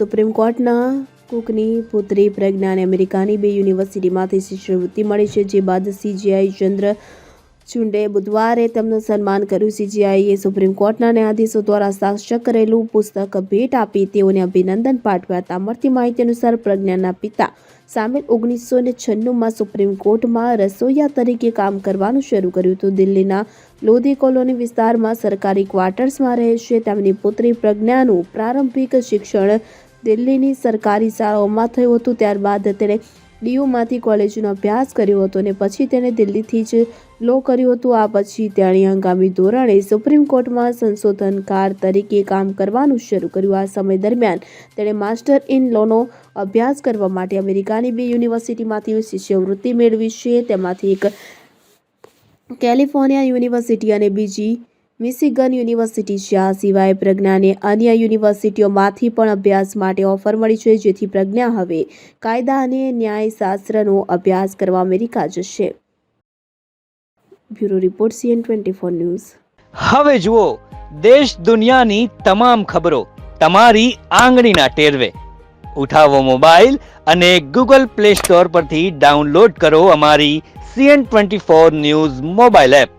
Supreme કોર્ટના કુકની પુત્રી પ્રજ્ઞાને અમેરિકાની બે યુનિવર્સિટીમાંથી શિષ્યવૃત્તિ મળી છે, જે બાદ સીજીઆઈ ચંદ્ર ચુંડે બુધવારે તેમનું સન્માન કર્યું. સીજીઆઈએ સુપ્રીમ કોર્ટના ન્યાયાધીશો દ્વારા સાક્ષર કરેલું પુસ્તક ભેટ આપી તેઓને અભિનંદન પાઠવ્યા હતા. મળતી માહિતી અનુસાર પ્રજ્ઞાના પિતા સામેલ ઓગણીસો ને છન્નુંમાં સુપ્રીમ કોર્ટમાં રસોઈયા તરીકે કામ કરવાનું શરૂ કર્યું હતું. દિલ્હીના લોધી કોલોની વિસ્તારમાં સરકારી ક્વાર્ટર્સમાં રહે છે. તેમની પુત્રી પ્રજ્ઞાનું પ્રારંભિક શિક્ષણ દિલ્હીની સરકારી શાળાઓમાં થયું હતું, ત્યારબાદ તેણે ડીયુમાંથી કોલેજનો અભ્યાસ કર્યો હતો અને પછી તેણે દિલ્હીથી જ લો કર્યું હતું. આ પછી તેણે હંગામી ધોરણે સુપ્રીમ કોર્ટમાં સંશોધનકાર તરીકે કામ કરવાનું શરૂ કર્યું. આ સમય દરમિયાન તેણે માસ્ટર ઇન લોનો અભ્યાસ કરવા માટે અમેરિકાની બે યુનિવર્સિટીમાંથી શિષ્યવૃત્તિ મેળવી છે. તેમાંથી એક કેલિફોર્નિયા યુનિવર્સિટી અને બીજી મિશિગન યુનિવર્સિટી છે સિવાય પ્રજ્ઞાને અન્ય યુનિવર્સિટીઓમાંથી પણ અભ્યાસ માટે ઓફર મળી છે, જેથી પ્રજ્ઞા હવે કાયદા અને ન્યાયશાસ્ત્રનો અભ્યાસ કરવા અમેરિકા જશે. Bureau report CN twenty four news. હવે જુઓ, દેશ દુનિયાની તમામ ખબરો તમારી આંગળીના ટેરવે. ઉઠાવો મોબાઈલ અને ગૂગલ પ્લે સ્ટોર પરથી ડાઉનલોડ કરો અમારી CN twenty four news mobile app.